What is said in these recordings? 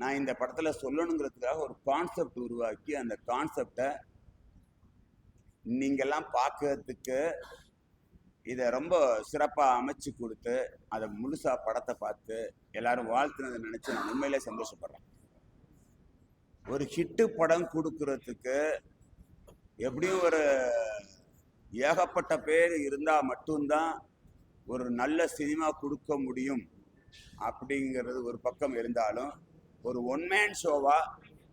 நான் இந்த படத்தில் சொல்லணுங்கிறதுக்காக ஒரு கான்செப்ட் உருவாக்கி அந்த கான்செப்டை நீங்கள்லாம் பார்க்கறதுக்கு இதை ரொம்ப சிறப்பாக அமைச்சு கொடுத்து அதை முழுசாக படத்தை பார்த்து எல்லாரும் வாழ்த்துனதை நினச்சி நான் உண்மையிலே சந்தோஷப்படுறேன். ஒரு ஹிட்டு படம் கொடுக்கறதுக்கு எப்படியும் ஒரு ஏகப்பட்ட பேர் இருந்தால் மட்டும்தான் ஒரு நல்ல சினிமா கொடுக்க முடியும் அப்படிங்கிறது ஒரு பக்கம் இருந்தாலும் ஒரு ஒன்மேன் ஷோவாக ஷோவா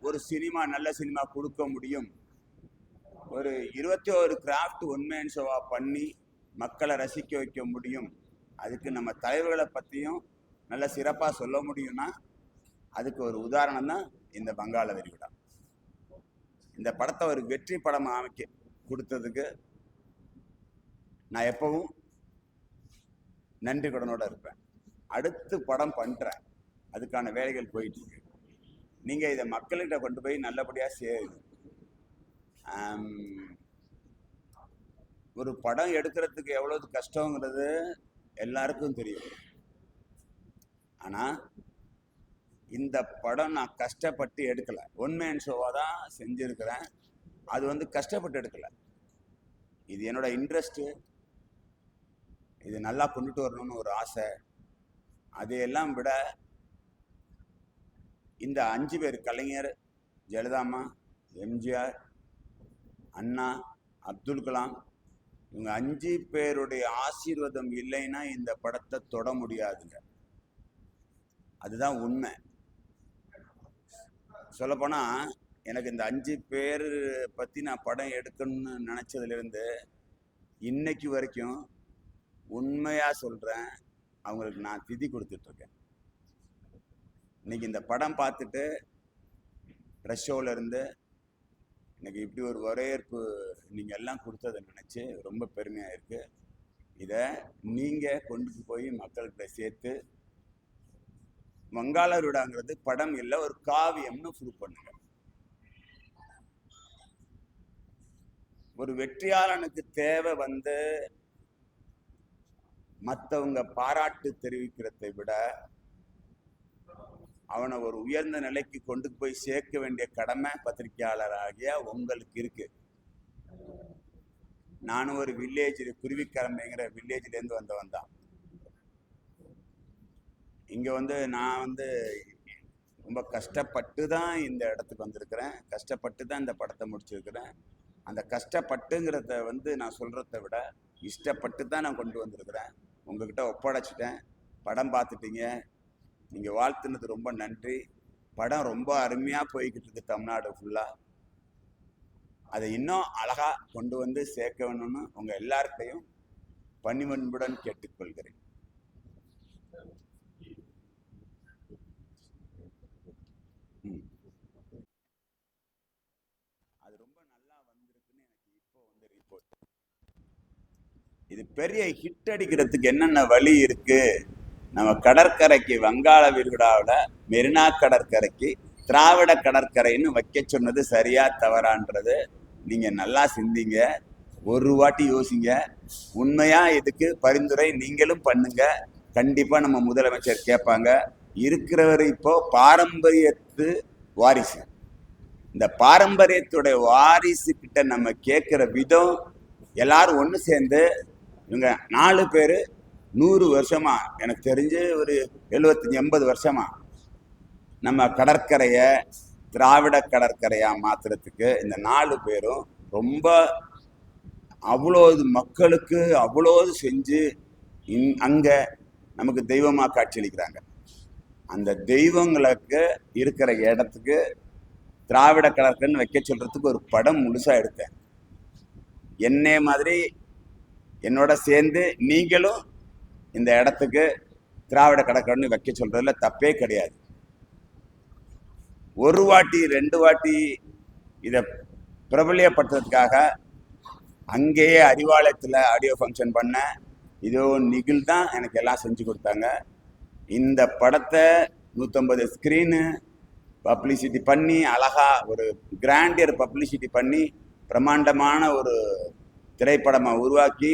ஒரு சினிமா நல்ல சினிமா கொடுக்க முடியும். ஒரு இருபத்தி ஒரு கிராஃப்ட் ஒன்மேன் ஷோவாக ஷோவா பண்ணி மக்களை ரசிக்க வைக்க முடியும். அதுக்கு நம்ம தலைவர்களை பற்றியும் நல்ல சிறப்பாக சொல்ல முடியும்னா அதுக்கு ஒரு உதாரணம் தான் இந்த வங்காள விரிகுடா இந்த படத்தை ஒரு வெற்றி படமாக அமைக்க கொடுத்ததுக்கு நான் எப்பவும் நன்றி கடனோட இருப்பேன். அடுத்து படம் பண்ணுறேன் அதுக்கான வேலைகள் போயிட்டு இருக்கு. நீங்கள் இதை மக்கள்கிட்ட கொண்டு போய் நல்லபடியாக சேருங்க ஒரு படம் எடுக்கிறதுக்கு எவ்வளவு கஷ்டங்கிறது எல்லாருக்கும் தெரியும். ஆனால் இந்த படம் நான் கஷ்டப்பட்டு எடுக்கலை. ஒன்மேன் ஷோவாக தான் செஞ்சுருக்கிறேன். அது வந்து கஷ்டப்பட்டு எடுக்கலை. இது என்னோட இன்ட்ரெஸ்ட்டு இது நல்லா கொண்டுட்டு வரணும்னு ஒரு ஆசை. அதையெல்லாம் விட இந்த அஞ்சு பேர் கலைஞர் ஜெயலலிதாமா எம்ஜிஆர் அண்ணா அப்துல் கலாம் இவங்க அஞ்சு பேருடைய ஆசீர்வாதம் இல்லைன்னா இந்த படத்தை தொட முடியாதுங்க. அதுதான் உண்மை. சொல்லப்போனால் எனக்கு இந்த அஞ்சு பேர் பற்றி நான் படம் எடுக்கணும்னு நினச்சதுலேருந்து இன்னைக்கு வரைக்கும் உண்மையாக சொல்கிறேன் அவங்களுக்கு நான் திதி கொடுத்துட்ருக்கேன். இன்னைக்கு இந்த படம் பார்த்துட்டு ட்ரெஸ் ஷோவில் இருந்து எனக்கு இப்படி ஒரு வரவேற்பு நீங்கள் எல்லாம் கொடுத்ததை நினச்சி ரொம்ப பெருமையாக இருக்குது இதை நீங்கள் கொண்டு போய் மக்கள்கிட்ட சேர்த்து மங்காளருடாங்கிறது படம் இல்லை ஒரு காவியம்னு ப்ரூவ் பண்ணுங்க. ஒரு வெற்றியாளனுக்கு தேவை வந்து மற்றவங்க பாராட்டு தெரிவிக்கிறதை விட அவனை ஒரு உயர்ந்த நிலைக்கு கொண்டு போய் சேர்க்க வேண்டிய கடமை பத்திரிகையாளராகிய உங்களுக்கு இருக்கு. நானும் ஒரு வில்லேஜ் குருவிக்கரம்பைங்கிற வில்லேஜ்லேருந்து வந்தவன் தான். இங்கே வந்து நான் வந்து ரொம்ப கஷ்டப்பட்டு தான் இந்த இடத்துக்கு வந்திருக்கிறேன். கஷ்டப்பட்டு தான் இந்த படத்தை முடிச்சிருக்கிறேன். அந்த கஷ்டப்பட்டுங்கிறத வந்து நான் சொல்கிறத விட இஷ்டப்பட்டு தான் நான் கொண்டு வந்திருக்கிறேன். உங்ககிட்ட ஒப்படைச்சிட்டேன். படம் பார்த்துட்டீங்க. நீங்கள் வாழ்த்துனது ரொம்ப நன்றி. படம் ரொம்ப அருமையாக போய்கிட்டு இருக்கு தமிழ்நாடு ஃபுல்லாக அதை இன்னும் அழகாக கொண்டு வந்து சேர்க்க வேணும்னு உங்கள் எல்லார்கிட்டையும் பணிவன்புடன் கேட்டுக்கொள்கிறேன். ம். அது ரொம்ப நல்லா வந்திருக்குன்னு எனக்கு இப்போ வந்து ரிப்போர்ட் இது பெரிய ஹிட் அடிக்கிறதுக்கு என்னென்ன வழி இருக்குது நம்ம கடற்கரைக்கு வங்காள விரிகுடாவில் மெரினா கடற்கரைக்கு திராவிட கடற்கரைன்னு வைக்க சொன்னது சரியா தவறான்றது. நீங்கள் நல்லா சிந்திங்க. ஒரு வாட்டி யோசிங்க. உண்மையாக இதுக்கு பரிந்துரை நீங்களும் பண்ணுங்க. கண்டிப்பாக நம்ம முதலமைச்சர் கேட்பாங்க. இருக்கிறவர் இப்போ பாரம்பரியத்து வாரிசு. இந்த பாரம்பரியத்துடைய வாரிசு கிட்ட நம்ம கேட்குற விதம் எல்லாரும் ஒன்று சேர்ந்து இவங்க நாலு பேர் நூறு வருஷமா எனக்கு தெரிஞ்சு ஒரு எழுபத்தஞ்சி எண்பது வருஷமா. நம்ம கடற்கரையை திராவிட கடற்கரையாக மாற்றுறதுக்கு இந்த நாலு பேரும் ரொம்ப அவ்வளோது மக்களுக்கு அவ்வளோது செஞ்சு இங் அங்கே நமக்கு தெய்வமாக காட்சியளிக்கிறாங்க. அந்த தெய்வங்களுக்கு இருக்கிற இடத்துக்கு திராவிட கடற்கரைன்னு வைக்க சொல்கிறதுக்கு ஒரு படம் முழுசாக எடுத்தேன். என்னே மாதிரி என்னோட சேர்ந்து நீங்களும் இந்த இடத்துக்கு திராவிட கடற்கரைன்னு வைக்க சொல்றதுல தப்பே கிடையாது. ஒரு வாட்டி ரெண்டு வாட்டி இதை பிரபலியப்படுத்துறதுக்காக அங்கேயே அறிவாலயத்தில் ஆடியோ ஃபங்க்ஷன் பண்ண இதோ நிகில் தான் எனக்கு எல்லாம் செஞ்சு கொடுத்தாங்க. இந்த படத்தை நூற்றம்பது ஸ்க்ரீனு பப்ளிசிட்டி பண்ணி அழகா ஒரு கிராண்டியர் பப்ளிசிட்டி பண்ணி பிரம்மாண்டமான ஒரு திரைப்படமாக உருவாக்கி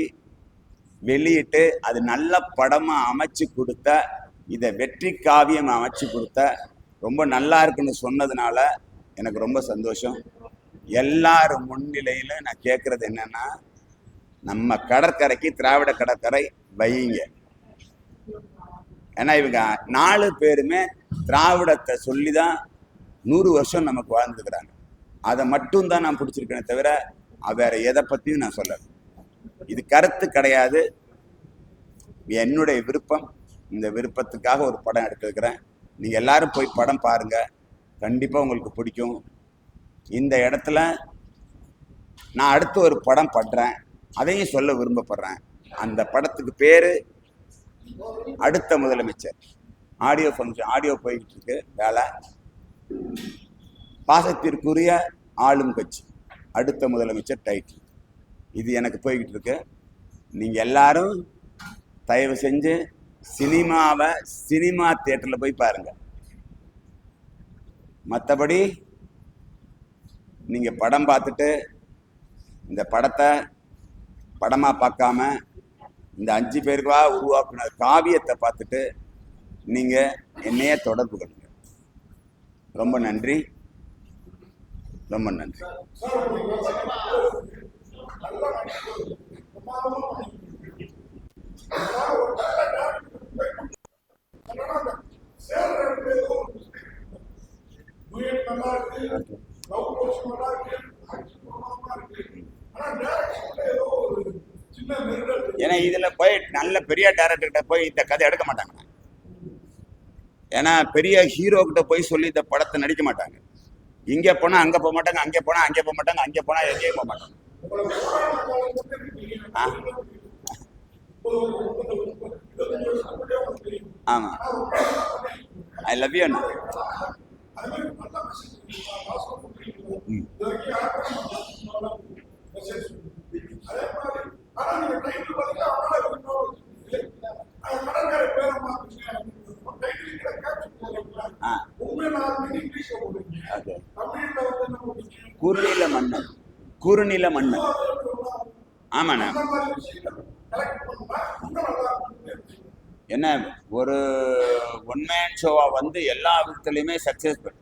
வெளியிட்டு அது நல்ல படமாக அமைச்சு கொடுத்த இதை வெற்றி காவியம் அமைச்சு கொடுத்த ரொம்ப நல்லா இருக்குன்னு சொன்னதுனால எனக்கு ரொம்ப சந்தோஷம். எல்லார் முன்னிலையிலும் நான் கேட்குறது என்னன்னா நம்ம கடற்கரைக்கு திராவிட கடற்கரை வையுங்க. ஏன்னா இவங்க நாலு பேருமே திராவிடத்தை சொல்லி தான் நூறு வருஷம் நமக்கு வாழ்ந்துக்கிறாங்க அதை மட்டும் தான் நான் பிடிச்சிருக்கேனே தவிர வேற எதை பற்றியும் நான் சொல்லலை. இது கருத்து கிடையாது. என்னுடைய விருப்பம் இந்த விருப்பத்துக்காக ஒரு படம் எடுத்துருக்கிறேன். நீங்கள் எல்லாரும் போய் படம் பாருங்கள் கண்டிப்பாக உங்களுக்கு பிடிக்கும். இந்த இடத்துல நான் அடுத்து ஒரு படம் படுறேன் அதையும் சொல்ல விரும்பப்படுறேன். அந்த படத்துக்கு பேர் அடுத்த முதலமைச்சர். ஆடியோ ஃபங்க்ஷன் ஆடியோ போய்கிட்டு இருக்கு வேலை. பாசத்திற்குரிய ஆளும் கட்சி. அடுத்த முதலமைச்சர் டைட்டில் இது எனக்கு போய்கிட்டு இருக்கு நீங்கள் எல்லாரும் தயவு செஞ்சு சினிமாவை சினிமா தேட்டரில் போய் பாருங்கள் மற்றபடி நீங்கள் படம் பார்த்துட்டு இந்த படத்தை படமாக பார்க்காம இந்த அஞ்சு பேருக்கா உருவாக்குன காவியத்தை பார்த்துட்டு நீங்கள் என்னையே தொடர்பு கொள்ளுங்க. ரொம்ப நன்றி. ரொம்ப நன்றி. ஏன்னா இதுல போய் நல்ல பெரிய டேரக்டர்கிட்ட போய் இந்த கதை எடுக்க மாட்டாங்க. ஏன்னா பெரிய ஹீரோ கிட்ட போய் சொல்லி இந்த படத்தை நடிக்க மாட்டாங்க. இங்க போனா அங்க போக மாட்டாங்க அங்க போனா அங்க போக மாட்டாங்க அங்க போனா எங்கேயும் போக மாட்டாங்க. ஆ. ஆமா. ஐ லவ் யூ அண்ணா. குறுநில மன்னன். குறுநில மன்னன் ஆமாண்ணா. என்ன ஒரு ஒன் மேன் ஷோவா வந்து எல்லா விதத்துலையுமே சக்சஸ்ஃபுல்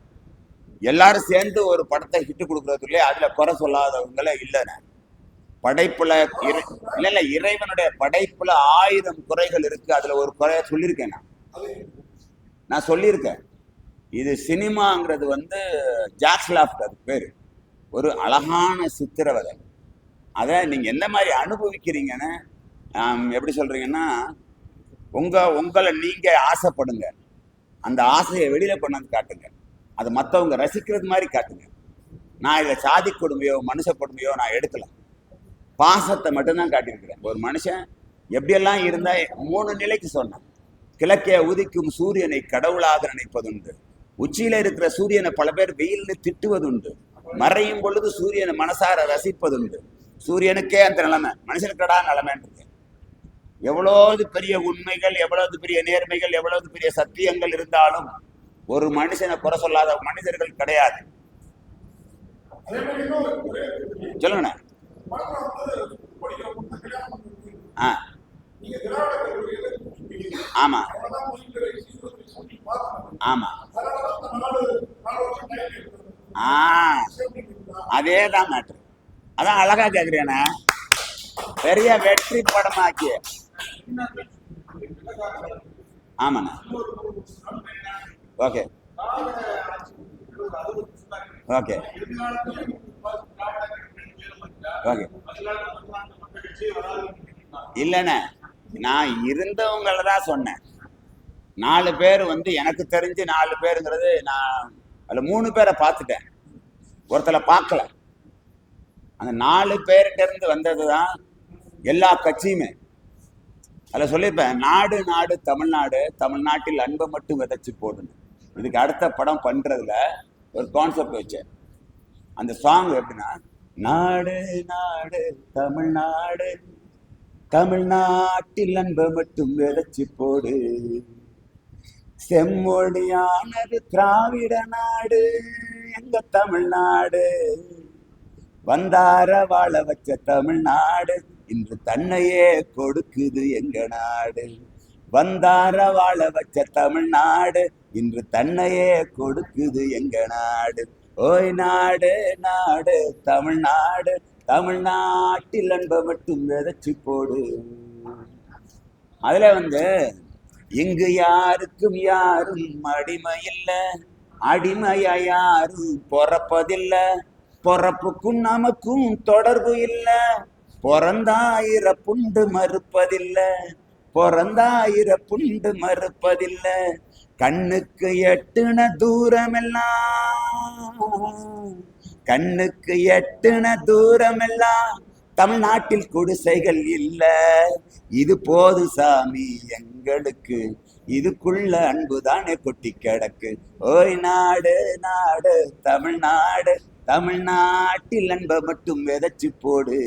எல்லாரும் சேர்ந்து ஒரு படத்தை ஹிட்டு கொடுக்கறதுக்குள்ளே அதுல குறை சொல்லாதவங்களே இல்லைண்ணே. படைப்புல இல்ல இல்ல இறைவனுடைய படைப்புல ஆயிரம் குறைகள் இருக்கு. அதுல ஒரு குறைய சொல்லியிருக்கேன் நான் நான் சொல்லியிருக்கேன். இது சினிமாங்கிறது வந்து ஜாக்ஸ்லாஃப்ட் அது பேரு. ஒரு அழகான சித்திரவதை. அதை நீங்கள் எந்த மாதிரி அனுபவிக்கிறீங்கன்னு எப்படி சொல்கிறீங்கன்னா உங்கள் உங்களை நீங்கள் ஆசைப்படுங்க. அந்த ஆசையை வெளியில் கொண்டாந்து காட்டுங்க. அது மற்றவங்க ரசிக்கிறது மாதிரி காட்டுங்க. நான் இதை சாதி கொடுமையோ மனுஷ கொடுமையோ நான் எடுக்கல. பாசத்தை மட்டும்தான் காட்டியிருக்கிறேன். ஒரு மனுஷன் எப்படியெல்லாம் இருந்தால் மூணு நிலைக்கு சொன்னேன். கிழக்கே உதிக்கும் சூரியனை கடவுளாக நினைப்பதுண்டு. உச்சியில் இருக்கிற சூரியனை பல பேர் வெயில்னு திட்டுவதுண்டு. மறையும் பொழுது சூரியனை மனசார ரசிப்பதுண்டு. சூரியனுக்கே அந்த நிலைமை. மனுஷனுக்கடா நிலைமைன்றது. எவ்வளவு பெரிய உண்மைகள் எவ்வளவு பெரிய நேர்மைகள் எவ்வளவு பெரிய சத்தியங்கள் இருந்தாலும் ஒரு மனுஷனை குறை சொல்லாத மனிதர்கள் கிடையாது. சொல்லுங்க ஆ. ஆமா. ஆமா. ஆ. அதே தான் மேட்ரு அதான் அழகா கேக்குறேண்ணே பெரிய வெற்றி படமாக்கி. ஆமாண்ணா. ஓகே ஓகே ஓகே இல்லைண்ணே. நான் இருந்தவங்கள தான் சொன்னேன். நாலு பேர் வந்து எனக்கு தெரிஞ்சு நாலு பேருங்கிறது நான் அதில் மூணு பேரை பார்த்துட்டேன். ஒருத்தரை பார்க்கல. அந்த நாலு பேர்கிட்ட இருந்து வந்தது தான் எல்லா கட்சியுமே. அதில் சொல்லியிருப்பேன் நாடு நாடு தமிழ்நாடு தமிழ்நாட்டில் அன்பை மட்டும் விதைச்சு போடணும் இதுக்கு அடுத்த படம் பண்றதுல ஒரு கான்செப்ட் வச்சேன். அந்த சாங் எப்படின்னா நாடு நாடு தமிழ்நாடு தமிழ்நாட்டில் அன்பை மட்டும் விதைச்சு போடு. செம்மொழியானது திராவிட நாடு. எங்க தமிழ்நாடு? வந்தார வாழ வச்ச தமிழ்நாடு இன்று தன்னையே கொடுக்குது எங்க நாடு. வந்தார வாழ வச்ச தமிழ்நாடு இன்று தன்னையே கொடுக்குது எங்க நாடு. ஓய் நாடு நாடு தமிழ்நாடு தமிழ்நாட்டில் அன்பை மட்டும் விதைச்சு போடு. அதுல வந்து இங்கு யாருக்கும் யாரும் அடிமை இல்லை. அடிமையா யாரும் பொறப்பதில்ல. பொறப்புக்கும் நமக்கும் தொடர்பு இல்ல. பிறந்தாயிர புண்டு மறுப்பதில்ல. பிறந்தாயிர புண்டு மறுப்பதில்ல. கண்ணுக்கு எட்டுன தூரமெல்லாம் கண்ணுக்கு எட்டுன தூரமெல்லாம் தமிழ்நாட்டில் குடிசைகள் இல்ல. இது போது சாமி எங்களுக்கு. இதுக்குள்ள அன்புதானே கொட்டி கிடக்கு. ஓய் நாடு நாடு தமிழ்நாடு தமிழ்நாட்டில் அன்பை மட்டும் விதைச்சு போடு.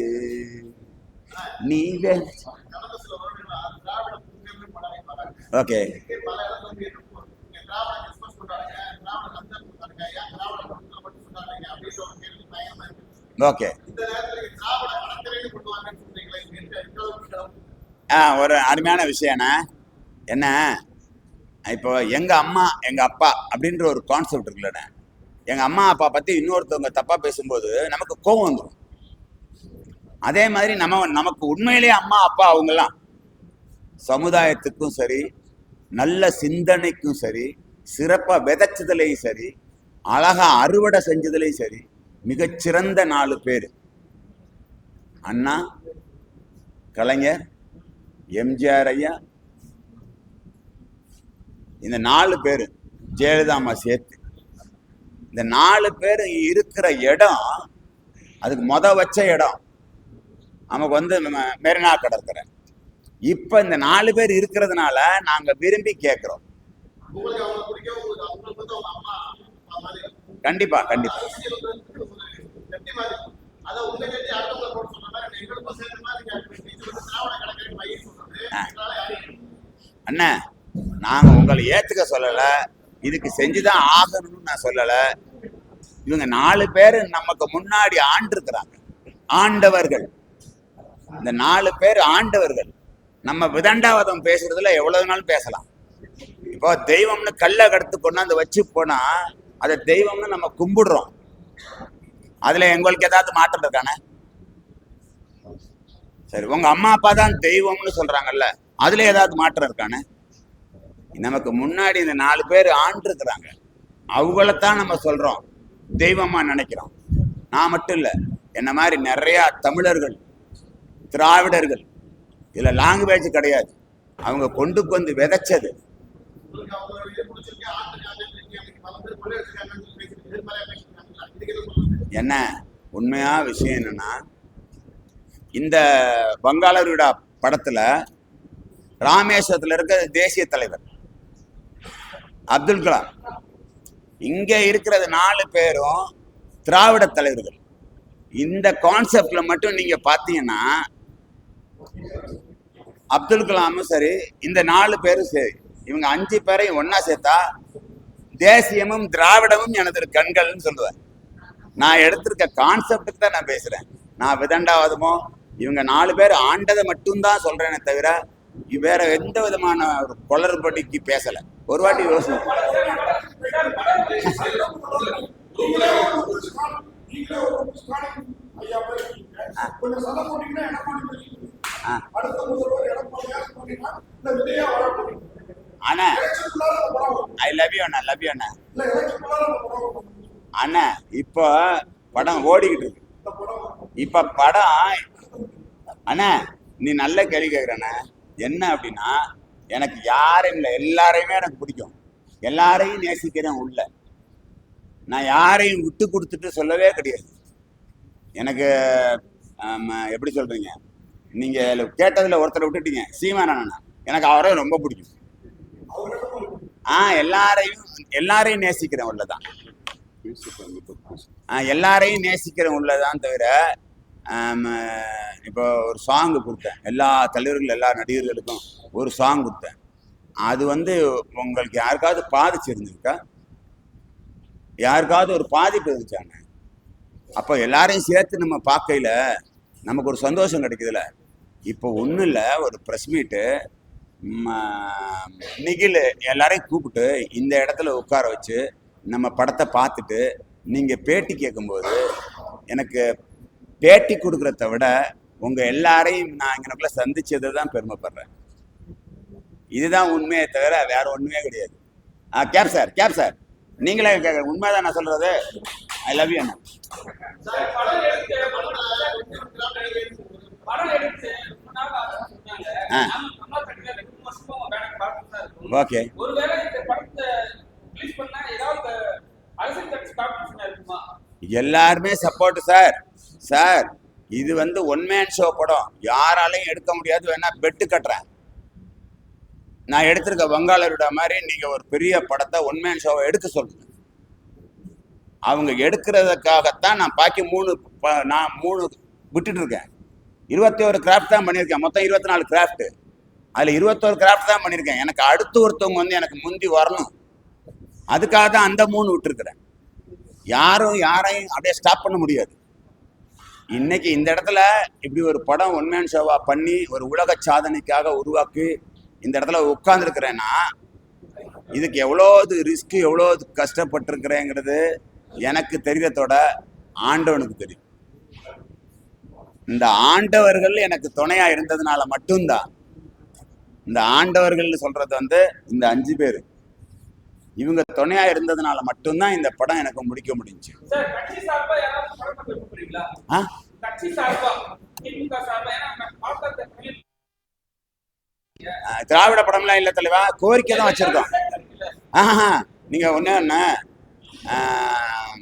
நீ ஓகே. ஓகே. ஆ ஒரு அருமையான விஷயம்ண்ணா என்ன? இப்போ எங்கள் அம்மா எங்கள் அப்பா அப்படின்ற ஒரு கான்செப்ட் இருக்குல்லண்ணே எங்கள் அம்மா அப்பா பற்றி இன்னொருத்தவங்க தப்பாக பேசும்போது நமக்கு கோபம் வந்துடும் அதே மாதிரி நம்ம நமக்கு உண்மையிலேயே அம்மா அப்பா அவங்கெல்லாம் சமுதாயத்துக்கும் சரி நல்ல சிந்தனைக்கும் சரி சிறப்பாக விதைச்சதுலையும் சரி அழகா அறுவடை செஞ்சதுலையும் சரி மிகச்சிறந்த நாலு பேர். அண்ணா கலைஞர் எம்ஜிஆர் ஐயா இந்த நாலு பேர் ஜெயலலிதா அம்மா சேர்த்து. இந்த நாலு பேர் இருக்கிற இடம் அதுக்கு மொத வச்ச இடம் நமக்கு வந்து நம்ம மெரினா கடற்கரை. இப்ப இந்த நாலு பேர் இருக்கிறதுனால நாங்க விரும்பி கேட்கிறோம் கண்டிப்பா கண்டிப்பா. அண்ணா நாங்கள் உங்களை ஏற்றுக்க சொல்லலை. இதுக்கு செஞ்சு தான் ஆகணும்னு நான் சொல்லலை. இவங்க நாலு பேர் நமக்கு முன்னாடி ஆண்டிருக்கிறாங்க. ஆண்டவர்கள். இந்த நாலு பேர் ஆண்டவர்கள். நம்ம விதண்டாவதம் பேசுறதுல எவ்வளவு நாள் பேசலாம்? இப்போ தெய்வம்னு கல்லை கடத்து கொண்டாந்து வச்சு போனா அதை தெய்வம்னு நம்ம கும்பிடுறோம். அதுல எங்களுக்கு ஏதாவது மாற்றம் இருக்கானே? சரி உங்க அம்மா அப்பா தான் தெய்வம்னு சொல்றாங்கல்ல அதுல ஏதாவது மாற்றம் இருக்கானே? நமக்கு முன்னாடி இந்த நாலு பேர் ஆண்டிருக்கிறாங்க. அவங்களத்தான் நம்ம சொல்றோம். தெய்வமா நினைக்கிறோம். நான் மட்டும் இல்ல என்ன மாதிரி நிறைய தமிழர்கள் திராவிடர்கள் இதில் லாங்குவேஜ் கிடையாது. அவங்க கொண்டு வந்து விதைச்சது. என்ன? உண்மையா விஷயம் என்னன்னா இந்த வங்காள விடா படத்துல ராமேஸ்வரத்துல இருக்க தேசிய தலைவர். அப்துல் கலாம். இங்கே இருக்கிறது நாலு பேரும் திராவிட தலைவர்கள். இந்த கான்செப்ட்ல மட்டும் நீங்க பாத்தீங்கன்னா அப்துல் கலாமும் சரி இந்த நாலு பேரும் சரி. இவங்க அஞ்சு பேரையும் ஒன்றா சேர்த்தா தேசியமும் திராவிடமும் எனது கண்கள்னு சொல்லுவேன் நான் எடுத்திருக்க கான்செப்டுக்கு தான் நான் பேசுறேன். நான் விதண்டாவதுமோ இவங்க நாலு பேர் ஆண்டதை மட்டும்தான் சொல்றேனே தவிர வேற எந்த விதமான ஒரு குளறுபடிக்கு பேசலை. ஒரு வாட்டி யோசனை ஆ. அண்ணா படம் ஐ லவ் யூ அண்ணா லவ் யூ அண்ணா. அண்ணா இப்போ படம் ஓடிக்கிட்டு இருக்கு. படம் இப்ப படம் அண்ணா நீ நல்ல கேள்வி கேட்குறண்ணா என்ன அப்படின்னா எனக்கு யாரும் இல்லை. எல்லாரையுமே எனக்கு பிடிக்கும். எல்லாரையும் நேசிக்கிறேன் உள்ள. நான் யாரையும் விட்டு கொடுத்துட்டு சொல்லவே கிடையாது. எனக்கு எப்படி சொல்கிறீங்க நீங்கள் கேட்டதில் ஒருத்தரை விட்டுட்டீங்க. சீமானண்ணா எனக்கு அவரை ரொம்ப பிடிக்கும். ஆ எல்லாரையும் எல்லாரையும் நேசிக்கிறேன் உள்ளதான். ஆ, எல்லாரையும் நேசிக்கிறேன் உள்ளதான் தவிர இப்போ ஒரு சாங் கொடுத்தேன். எல்லா தலைவர்கள் எல்லா நடிகர்களுக்கும் ஒரு சாங் கொடுத்தேன். அது வந்து உங்களுக்கு யாருக்காவது பாதிச்சு இருந்திருக்கா? யாருக்காவது ஒரு பாதிப்பு இருந்துச்சாங்க? அப்போ எல்லாரையும் சேர்த்து நம்ம பார்க்கையில் நமக்கு ஒரு சந்தோஷம் கிடைக்குதுல்ல இப்போ ஒன்றும் இல்லை ஒரு ப்ரெஸ் மீட்டு நிகில் எல்லாரையும் கூப்பிட்டு இந்த இடத்துல உட்கார வச்சு நம்ம படத்தை பார்த்துட்டு நீங்கள் பேட்டி கேட்கும்போது எனக்கு பேட்டி கொடுக்குறத விட உங்கள் எல்லாரையும் நான் இங்கனக்குள்ளே சந்திச்சது தான் பெருமைப்படுறேன். இதுதான் உண்மையை தவிர வேற ஒன்றுமே கிடையாது. ஆ கேப் சார் கேப் சார். நீங்களே உண்மை தான் நான் சொல்றது? ஐ லவ் யூ அண்ணா. ஓகே. எல்லாருமே சப்போர்ட் சார். சார் இது வந்து ஒன்மேன் ஷோ படம். யாராலையும் எடுக்க முடியாது வேணா பெட்டு கட்டுறேன். நான் எடுத்திருக்க வங்காளருட மாதிரி நீங்கள் ஒரு பெரிய படத்தை ஒன்மேன் ஷோவை எடுக்க சொல்லுங்க. அவங்க எடுக்கிறதுக்காகத்தான் நான் பாக்கி மூணு ப- நான் மூணு விட்டுட்டு இருக்கேன் இருபத்தி ஒரு கிராஃப்ட் தான் பண்ணியிருக்கேன். மொத்தம் இருபத்தி நாலு கிராஃப்ட்டு அதில் இருபத்தோரு கிராஃப்ட் தான் பண்ணியிருக்கேன். எனக்கு அடுத்து ஒருத்தவங்க வந்து எனக்கு முந்தி வரணும். அதுக்காக தான் அந்த மூணு விட்டுருக்குறேன். யாரும் யாரையும் அப்படியே ஸ்டாப் பண்ண முடியாது. இன்னைக்கு இந்த இடத்துல இப்படி ஒரு படம் ஒன்மேன் ஷோவா பண்ணி ஒரு உலக சாதனைக்காக உருவாக்கி இந்த இடத்துல உட்கார்ந்துருக்கிறேன்னா இதுக்கு எவ்வளோது ரிஸ்க் எவ்வளோது கஷ்டப்பட்டிருக்கிறேங்கிறது எனக்கு தெரியறதோட ஆண்டவனுக்கு தெரியும். இந்த ஆண்டவர்கள் எனக்கு துணையா இருந்ததுனால மட்டும்தான். இந்த ஆண்டவர்கள்னு சொல்றது வந்து இந்த அஞ்சு பேர். இவங்க துணையா இருந்ததுனால மட்டும்தான் இந்த படம் எனக்கு முடிக்க முடிஞ்சு. ஆ? திராவிட படம்லாம் இல்லை தலைவா. கோரிக்கை தான் வச்சிருக்கோம். ஆஹா நீங்க ஒண்ணு ஒண்ணு. ஆஹ்,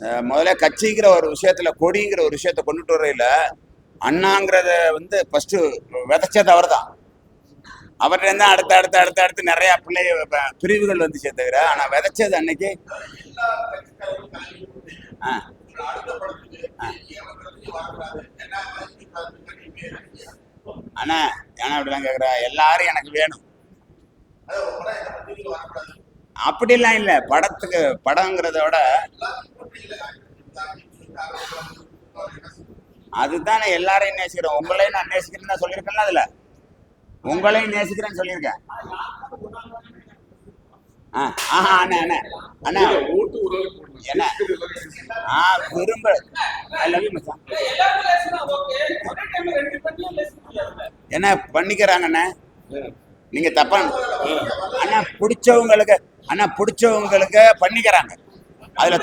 அஹ், முதல்ல கட்சிங்கிற ஒரு விஷயத்துல கொடிங்கிற ஒரு விஷயத்த கொண்டுட்டு வரையில அண்ணாங்கிறத வந்து ஃபர்ஸ்ட் விதைச்சது அவர் தான் அவர்கிட்ட இருந்தா அடுத்து அடுத்து அடுத்து அடுத்து நிறைய பிள்ளை பிரிவுகள் வந்துச்சே தவிர ஆனா விதைச்சது அன்னைக்கு ஆ, அண்ணா ஏன்னா அப்படிலாம் கேக்குற? எல்லாரும் எனக்கு வேணும். அப்படிலாம் இல்லை. படத்துக்கு படங்கிறத விட அதுதான் எல்லாரையும் நேசிக்கிறேன். உங்களையும் நான் நேசிக்கிறேன்னு தான் சொல்லியிருக்கேன்ல அதுல. உங்களையும் நேசிக்கிறேன்னு சொல்லியிருக்கேன். ஆஹ் ஆஹா அண்ணா அண்ணா அண்ணா. ஊட்டு ஒரு என்ன? ஆ விரும்ப என்ன பண்ணிக்கிறாங்க நீங்க தப்பா அண்ணா பிடிச்சவங்களுக்கு அண்ணா பிடிச்சவங்களுக்கு பண்ணிக்கிறாங்க. அதுல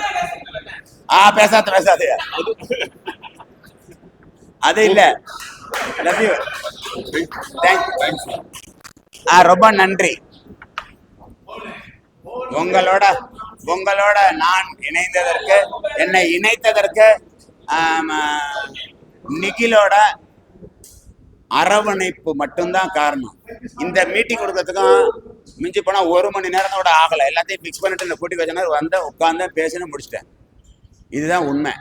ஆ பேசாத பேசாது. அது இல்ல. யூ ஆ ரொம்ப நன்றி. உங்களோட உங்களோட நான் இணைந்ததற்கு என்னை இணைத்ததற்கு நிகிலோட அரவணைப்பு மட்டும்தான் காரணம். இந்த மீட்டிங் கொடுக்கறதுக்கும் மிஞ்சி போனால் ஒரு மணி நேரத்தோட ஆகலை. எல்லாத்தையும் ஃபிக்ஸ் பண்ணிட்டு இந்த கூட்டி வச்சனர் வந்து உட்காந்து பேசினு முடிச்சிட்டேன். இதுதான் உண்மை.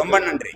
ரொம்ப நன்றி.